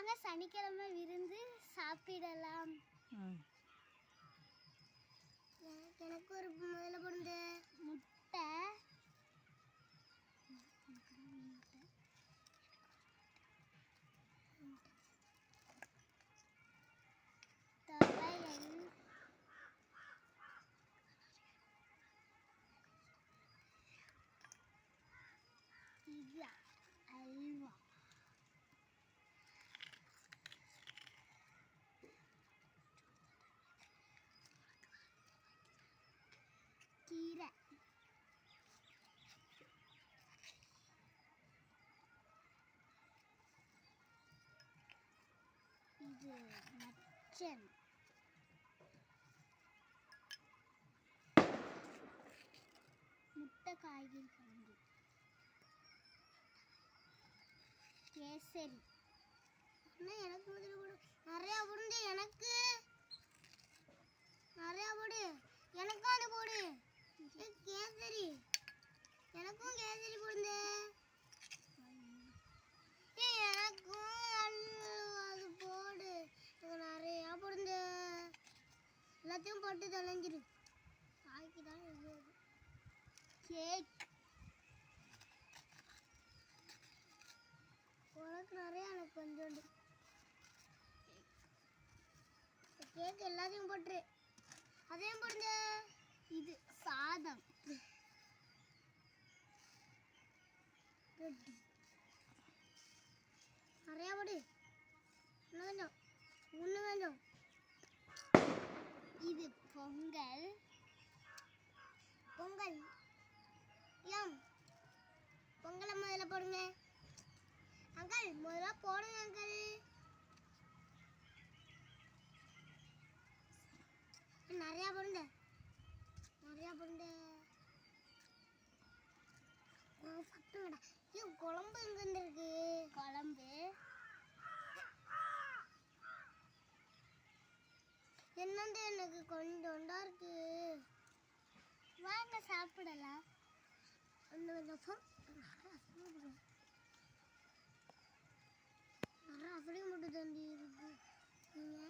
வாங்க சனிக்கிழமை விருந்து சாப்பிடலாம். எனக்கு ஒரு முதல்ல பிறந்த முட்டை. துவையல். இது அல்வா. கீரை. இது மச்சன் முட்டை காய்கறி குழம்பு. கேசரி. அண்ணா எனக்கு முதல்ல கூட நிறையா உருந்து எனக்கு நிறையா போடு எனக்கும் அது போடு ஏய், கேசரி. எனக்கும் கேசரி போடுங்க எனக்கும் அது- போடு. எனக்கு நிறையா பொருந்த எல்லாத்தையும் போட்டு தொலைஞ்சிரு. காய்க்கு தான் கேக். உனக்கு நிறைய எனக்கு கொஞ்சோண்டு. கேக் எல்லாத்தையும் போட்டுரு. அதையும் போடுங்க இது சாதம். நிறையா போடு. இன்னும் கொஞ்சம். இன்னும் கொஞ்சம். இது பொங்கல். பொங்கல். ஏம் பொங்கலை முதல்ல போடுங்க. அங்கல் முதல்ல போடுங்க அங்கல் சத்துங்கடா ஐயோ குழம்பு எங்கேருந்து இருக்கு குழம்பு என்னண்டு எனக்கு கொஞ்சோண்டா இருக்கு வாங்க சாப்பிடலாம் ஒன்று கொஞ்சம் நிறைய அப்படியே மட்டும் தண்டி இருக்கு நீங்கள்